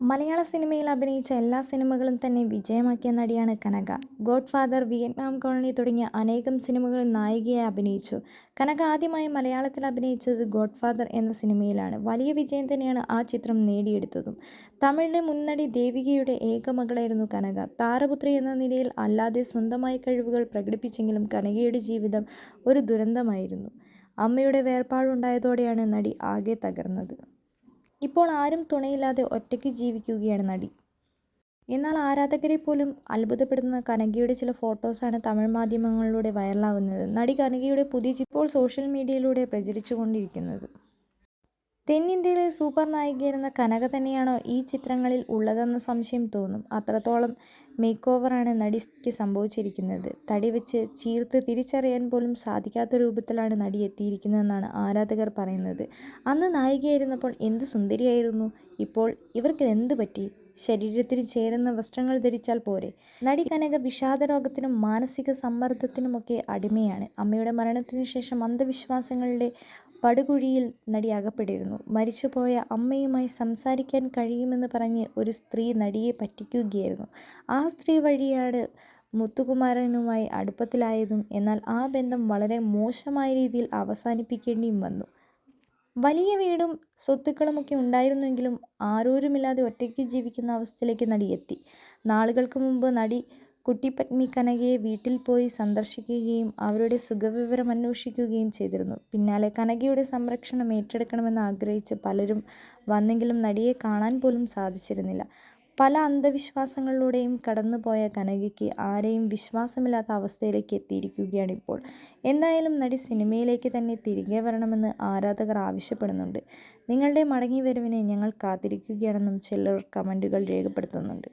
മലയാള സിനിമയിൽ അഭിനയിച്ച എല്ലാ സിനിമകളും തന്നെ വിജയമാക്കിയ നടിയാണ് Kanaka. God father, Vietnam colony തുടങ്ങിയ അനേകം സിനിമകളിൽ നായികയായി അഭിനയിച്ചു. കനക ആദ്യമായി മലയാളത്തിൽ അഭിനയിച്ചത് ഗോഡ് ഫാദർ എന്ന സിനിമയിലാണ്. വലിയ വിജയം തന്നെയാണ് ആ ചിത്രം നേടിയെടുത്തതും. തമിഴിലെ മുൻനടി ദേവികയുടെ ഏക മകളായിരുന്നു കനക. താരപുത്രി എന്ന നിലയിൽ അല്ലാതെ സ്വന്തമായ കഴിവുകൾ പ്രകടിപ്പിച്ചെങ്കിലും കനകയുടെ ജീവിതം ഒരു ദുരന്തമായിരുന്നു. അമ്മയുടെ വേർപാടുണ്ടായതോടെയാണ് നടി ആകെ തകർന്നത്. ഇപ്പോൾ ആരും തുണയില്ലാതെ ഒറ്റയ്ക്ക് ജീവിക്കുകയാണ് നടി. എന്നാൽ ആരാധകരെ പോലും അത്ഭുതപ്പെടുന്ന കനകയുടെ ചില ഫോട്ടോസാണ് തമിഴ് മാധ്യമങ്ങളിലൂടെ വൈറലാവുന്നത്. നടി കനകയുടെ പുതിയ ചിപ്പോൾ സോഷ്യൽ മീഡിയയിലൂടെ പ്രചരിച്ചുകൊണ്ടിരിക്കുന്നത്. തെന്നിന്ത്യയിലെ സൂപ്പർ നായികയായിരുന്ന കനക തന്നെയാണോ ഈ ചിത്രങ്ങളിൽ ഉള്ളതെന്ന സംശയം തോന്നും. അത്രത്തോളം മേക്ക് ഓവറാണ് നടിക്ക് സംഭവിച്ചിരിക്കുന്നത്. തടി വെച്ച് ചീർത്ത് തിരിച്ചറിയാൻ പോലും സാധിക്കാത്ത രൂപത്തിലാണ് നടി എത്തിയിരിക്കുന്നതെന്നാണ് ആരാധകർ പറയുന്നത്. അന്ന് നായികയായിരുന്നപ്പോൾ എന്ത് സുന്ദരിയായിരുന്നു. ഇപ്പോൾ ഇവർക്ക് എന്ത് പറ്റി. ശരീരത്തിന് ചേരുന്ന വസ്ത്രങ്ങൾ ധരിച്ചാൽ പോരെ. നടി കനക വിഷാദ രോഗത്തിനും മാനസിക സമ്മർദ്ദത്തിനുമൊക്കെ അടിമയാണ്. അമ്മയുടെ മരണത്തിന് ശേഷം അന്ധവിശ്വാസങ്ങളുടെ പടുകുഴിയിൽ നടി അകപ്പെട്ടിരുന്നു. മരിച്ചുപോയ അമ്മയുമായി സംസാരിക്കാൻ കഴിയുമെന്ന് പറഞ്ഞ് ഒരു സ്ത്രീ നടിയെ പറ്റിക്കുകയായിരുന്നു. ആ സ്ത്രീ വഴിയാണ് മുത്തുകുമാരനുമായി അടുപ്പത്തിലായതും. എന്നാൽ ആ ബന്ധം വളരെ മോശമായ രീതിയിൽ അവസാനിപ്പിക്കേണ്ടിയും വന്നു. വലിയ വീടും സ്വത്തുക്കളുമൊക്കെ ഉണ്ടായിരുന്നെങ്കിലും ആരോരുമില്ലാതെ ഒറ്റയ്ക്ക് ജീവിക്കുന്ന അവസ്ഥയിലേക്ക് നടി എത്തി. നാളുകൾക്ക് മുമ്പ് നടി കുട്ടിപ്പത്നി കനകയെ വീട്ടിൽ പോയി സന്ദർശിക്കുകയും അവരുടെ സുഖവിവരം അന്വേഷിക്കുകയും ചെയ്തിരുന്നു. പിന്നാലെ കനകയുടെ സംരക്ഷണം ഏറ്റെടുക്കണമെന്ന് ആഗ്രഹിച്ച് പലരും വന്നെങ്കിലും നടിയെ കാണാൻ പോലും സാധിച്ചിരുന്നില്ല. പല അന്ധവിശ്വാസങ്ങളിലൂടെയും കടന്നുപോയ കനകയ്ക്ക് ആരെയും വിശ്വാസമില്ലാത്ത അവസ്ഥയിലേക്ക് എത്തിയിരിക്കുകയാണ് ഇപ്പോൾ എന്തായാലും നടി സിനിമയിലേക്ക് തന്നെ തിരികെ വരണമെന്ന് ആരാധകർ ആവശ്യപ്പെടുന്നുണ്ട്. നിങ്ങളുടെ മടങ്ങിവരവിന് ഞങ്ങൾ കാത്തിരിക്കുകയാണെന്നും ചിലർ കമന്റുകൾ രേഖപ്പെടുത്തുന്നുണ്ട്.